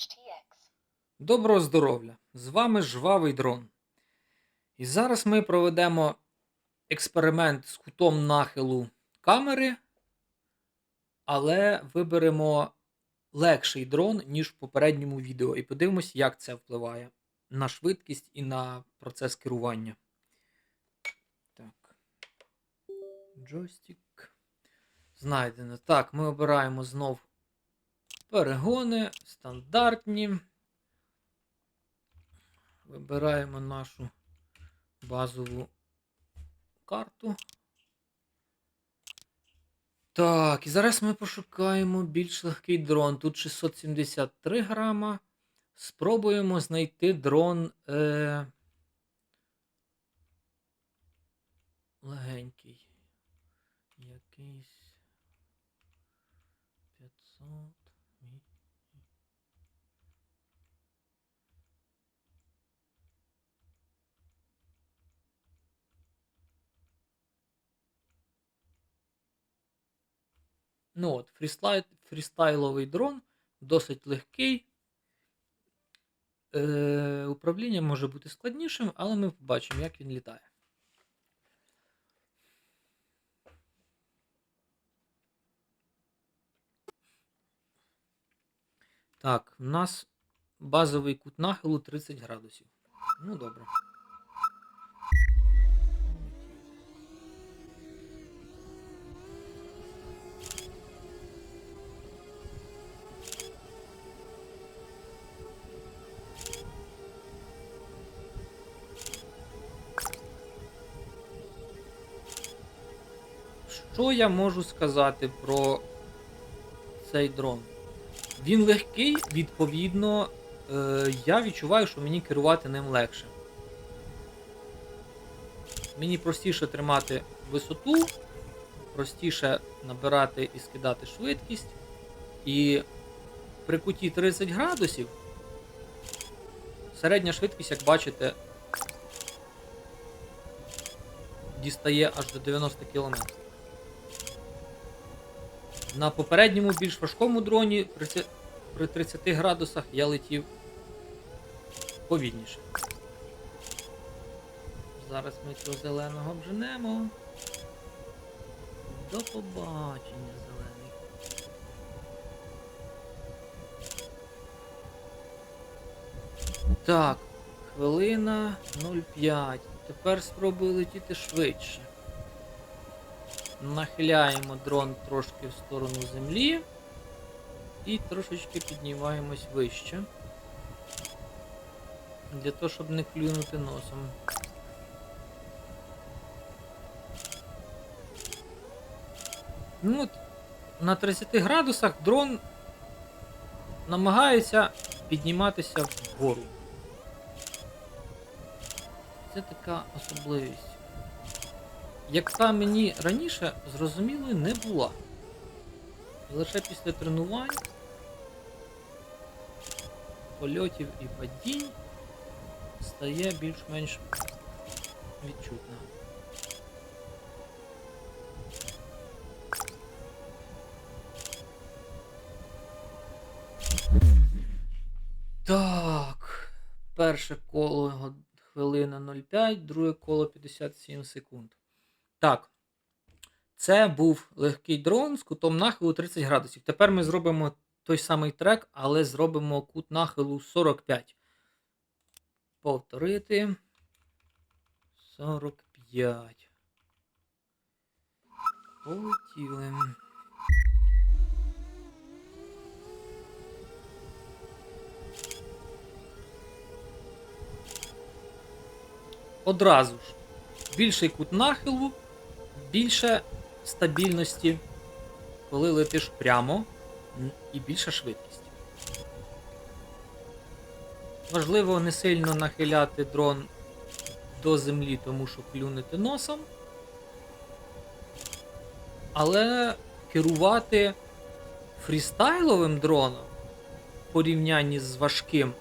HTX. Доброго здоров'я! З вами Жвавий дрон. І зараз ми проведемо експеримент з кутом нахилу камери, але виберемо легший дрон, ніж в попередньому відео, і подивимось, як це впливає на швидкість і на процес керування. Так. Джойстик. Знайдено. Так, ми обираємо знов перегони, стандартні. Вибираємо нашу базову карту. Так, і зараз ми пошукаємо більш легкий дрон. Тут 673 грама. Спробуємо знайти дрон е... легенький. Ну от, фрістайл, фрістайловий дрон, досить легкий. Е, управління може бути складнішим, але ми побачимо, як він літає. Так, у нас базовий кут нахилу 30 градусів. Ну, добре. Що я можу сказати про цей дрон? Він легкий, відповідно, е, я відчуваю, що мені керувати ним легше. Мені простіше тримати висоту, простіше набирати і скидати швидкість. І при куті 30 градусів середня швидкість, як бачите, дістає аж до 90 км. На попередньому більш важкому дроні при 30 градусах я летів повільніше. Зараз ми цього зеленого обженемо. До побачення, зелений. Так, хвилина 0,5. Тепер спробую летіти швидше. Нахиляємо дрон трошки в сторону землі і трошечки піднімаємось вище. Для того, щоб не клюнути носом. Ну, на 30 градусах дрон намагається підніматися вгору. Це така особливість яка мені раніше зрозумілою не була. Лише після тренувань, польотів і падінь стає більш-менш відчутна. Так, перше коло хвилина 0,5, друге коло 57 секунд. Так. Це був легкий дрон з кутом нахилу 30 градусів. Тепер ми зробимо той самий трек, але зробимо кут нахилу 45. Повторити. 45. Полетіли. Одразу ж. Більший кут нахилу, більше стабільності, коли летиш прямо, і більша швидкість. Важливо не сильно нахиляти дрон до землі, тому що клюнете носом. Але керувати фрістайловим дроном в порівнянні з важким,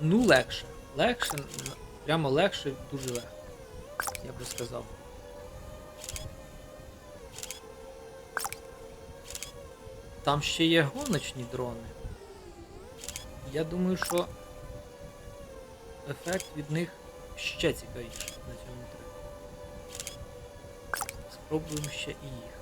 ну легше. Легше, прямо легше, дуже легко я би сказав. Там ще є гоночні дрони. Я думаю, що ефект від них ще цікавіший на цьому треку. Спробуємо ще і їх.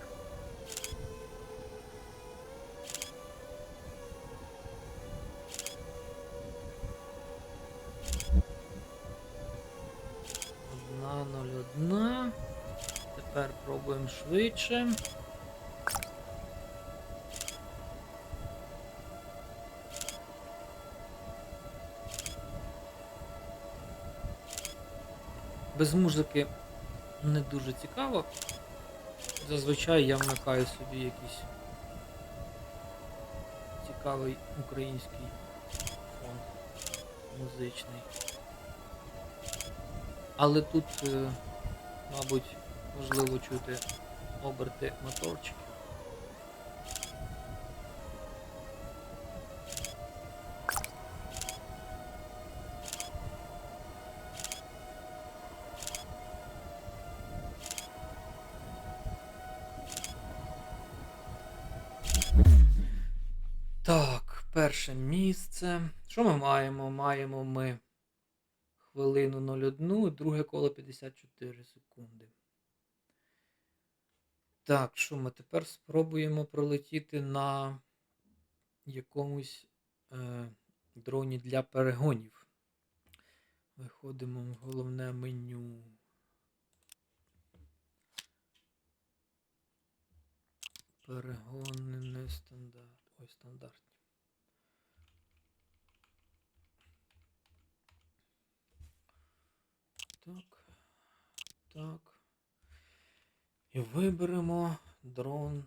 Одна, ноль, одна. Тепер пробуємо швидше. Без музики не дуже цікаво. Зазвичай я вмикаю собі якийсь цікавий український фон музичний. Але тут, е, мабуть, важливо чути оберти моторчиків. Перше місце. Що ми маємо? Маємо ми хвилину 01, друге коло 54 секунди. Так, що ми тепер спробуємо пролетіти на якомусь е, дроні для перегонів. Виходимо в головне меню. Перегони не стандарт. Ой, стандартні. Так. Так. І виберемо дрон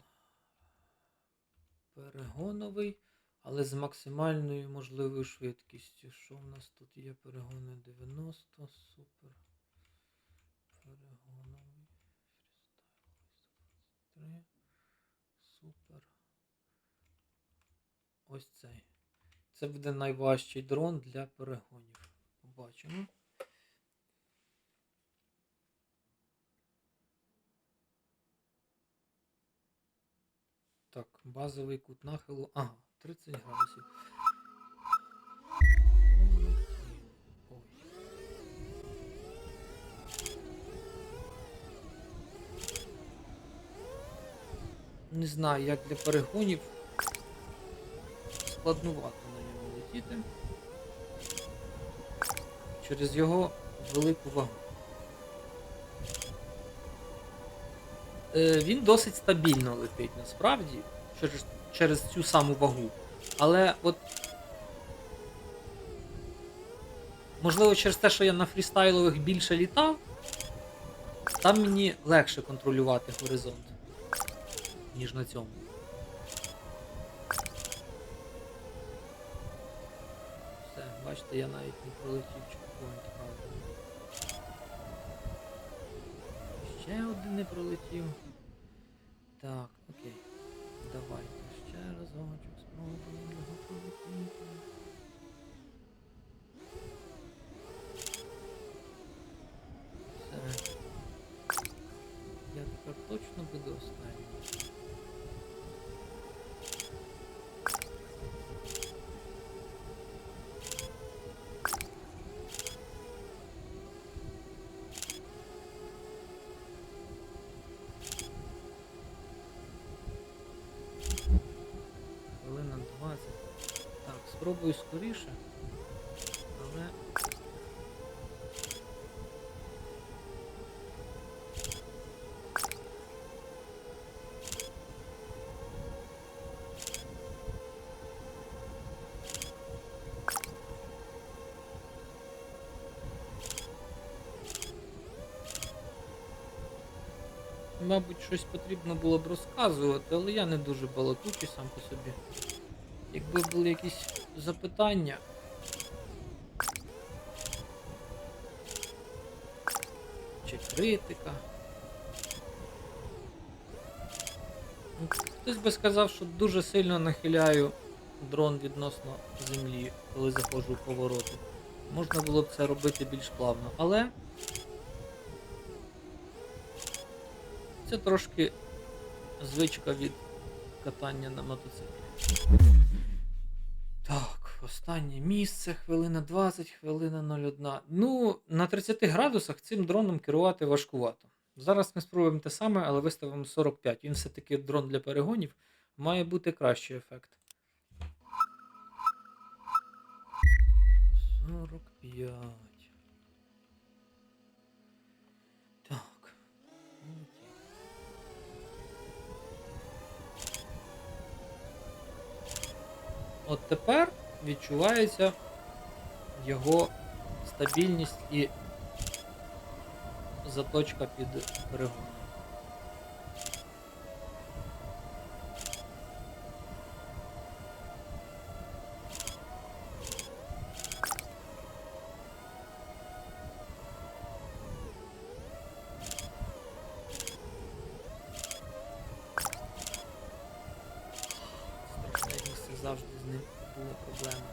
перегоновий, але з максимальною можливою швидкістю. Що в нас тут є? Перегони 90, супер. Перегоновий. Фрістайловий 123. Супер. Ось цей. Це буде найважчий дрон для перегонів. Побачимо. Так, базовий кут нахилу. Ага, 30 градусів. Не знаю, як для перегонів. Складнувато на ньому летіти. Через його велику вагу. Він досить стабільно летить насправді через, через цю саму вагу. Але от. Можливо, через те, що я на фрістайлових більше літав, там мені легше контролювати горизонт, ніж на цьому. Все, бачите, я навіть не пролетів чекпоінт, правда. Ще один не пролетів. Так, окей. Давайте ще разочок спробуємо його пролетіти. Так, спробую скоріше. Але. Мабуть, щось потрібно було б розказувати, але я не дуже балакучий сам по собі. Якби були якісь запитання. Чи критика. Ну, Хтось би сказав, що дуже сильно нахиляю дрон відносно землі, коли заходжу в повороти. Можна було б це робити більш плавно, але це трошки звичка від катання на мотоциклі. Останнє місце, хвилина 20, хвилина 01. Ну, на 30 градусах цим дроном керувати важкувато. Зараз ми спробуємо те саме, але виставимо 45. Він все-таки дрон для перегонів має бути кращий ефект. 45. Так. От тепер відчувається його стабільність і заточка під перегон. Страшне місце завжди з ним була проблема.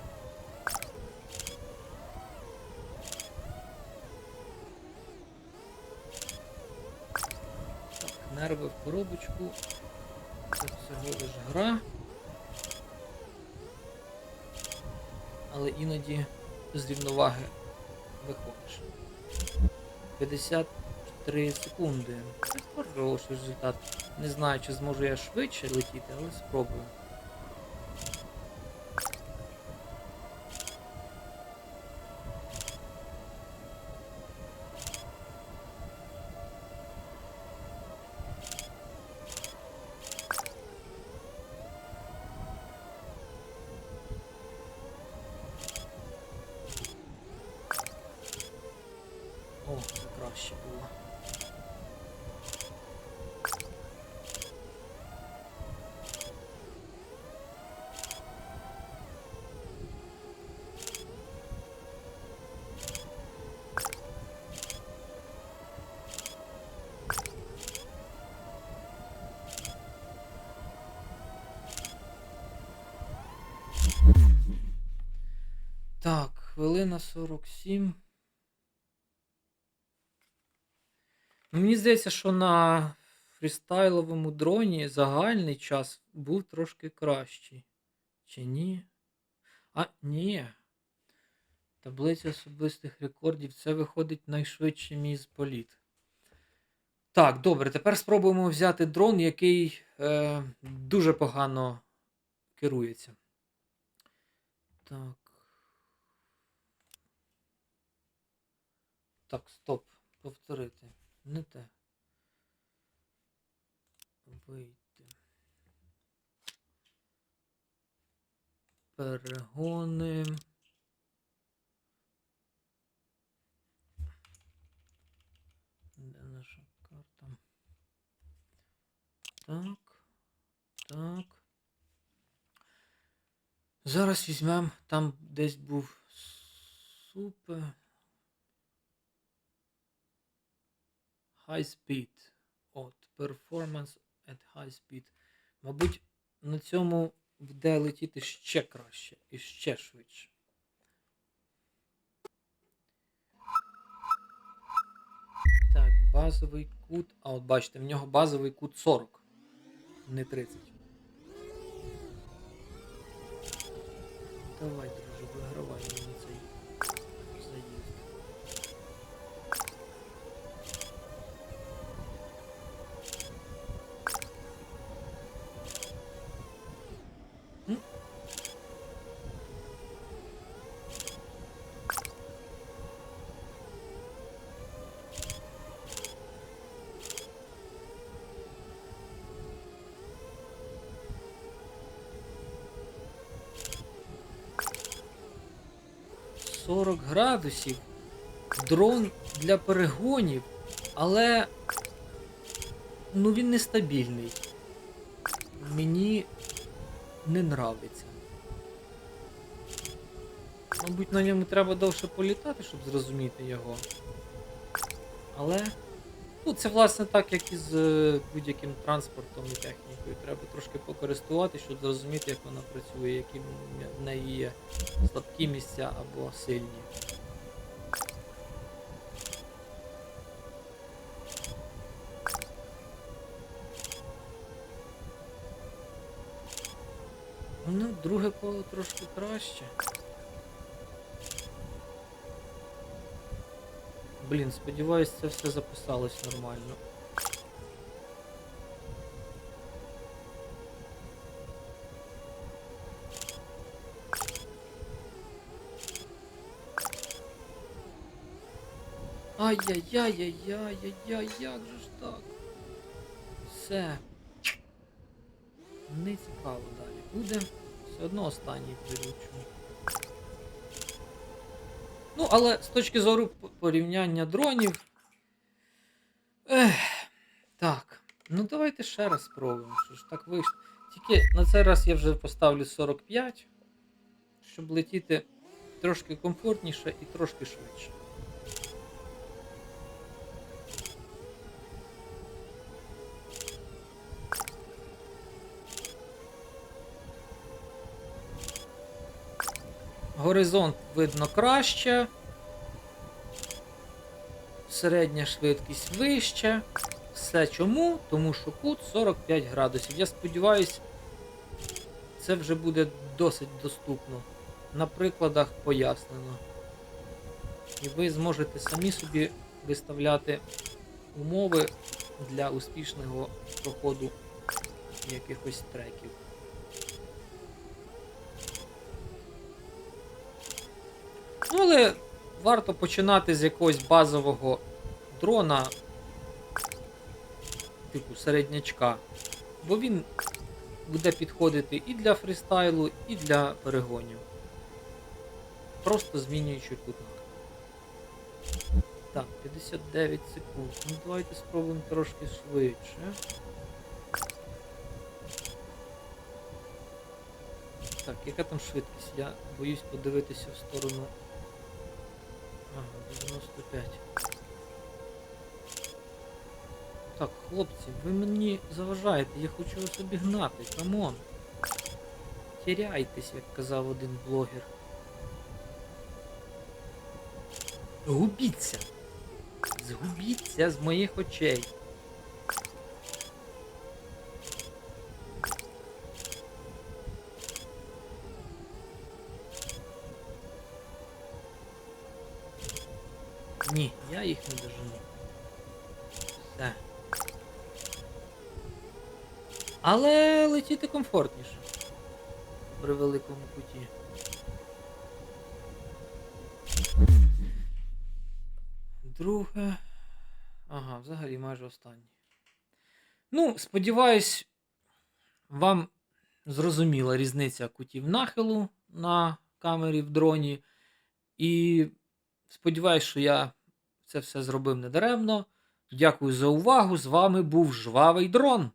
Так, нерви в коробочку. Це всього лиш гра. Але іноді з рівноваги виходиш. 53 секунди. Це хороший результат. Не знаю, чи зможу я швидше летіти, але спробую. Хвилина 47. Ну, Мені здається, що на фрістайловому дроні загальний час був трошки кращий. Чи ні? А, ні. Таблиця особистих рекордів. Це виходить найшвидший мій політ. Так, добре, тепер спробуємо взяти дрон, який е, дуже погано керується. Так. Так, стоп. Повторити. Не те. Вийти. Перегони. Де наша карта? Так. Так. Зараз візьмемо, там десь був супер. High speed. От, performance at high speed. Мабуть, на цьому буде летіти ще краще і ще швидше. Так, базовий кут. А от бачите, в нього базовий кут 40, не 30. Давай, друже, вигравай мені цей 40 градусів. Дрон для перегонів, але ну він нестабільний. Мені не нравиться. Мабуть, на ньому треба довше політати, щоб зрозуміти його. Але... Ну, це власне так, як і з е, будь-яким транспортом і технікою і треба трошки покористуватися, щоб зрозуміти, як вона працює, які в неї є слабкі місця або сильні. Ну, друге коло трошки краще. Блін, сподіваюсь, це все записалось нормально. Ай-яй-яй-яй-яй-яй, як же ж так? Все. Не цікаво далі буде. Все одно останній приручу. Ну, але з точки зору порівняння дронів. Ех, так. Ну давайте ще раз спробуємо. Що ж так вийшло. Тільки на цей раз я вже поставлю 45, щоб летіти трошки комфортніше і трошки швидше. Горизонт видно краще. Середня швидкість вища. Все чому? Тому що кут 45 градусів. Я сподіваюся, це вже буде досить доступно. На прикладах пояснено. І ви зможете самі собі виставляти умови для успішного проходу якихось треків. Але варто починати з якогось базового дрона, типу середнячка. Бо він буде підходити і для фрістайлу, і для перегонів. Просто змінюючи нахилу. Так, 59 секунд. Ну давайте спробуємо трошки швидше. Так, яка там швидкість? Я боюсь подивитися в сторону. Ага, 95. Так, хлопці, ви мені заважаєте, я хочу вас обігнати, камон. Теряйтесь, як казав один блогер. Губіться! Згубіться з моїх очей. Ні, я їх не дожену. Все. Але летіти комфортніше. При великому куті. Друге. Ага, взагалі майже останнє. Ну, сподіваюсь, вам зрозуміла різниця кутів нахилу на камері в дроні. І сподіваюсь, що я це все зробив недаремно. Дякую за увагу. З вами був Жвавий Дрон.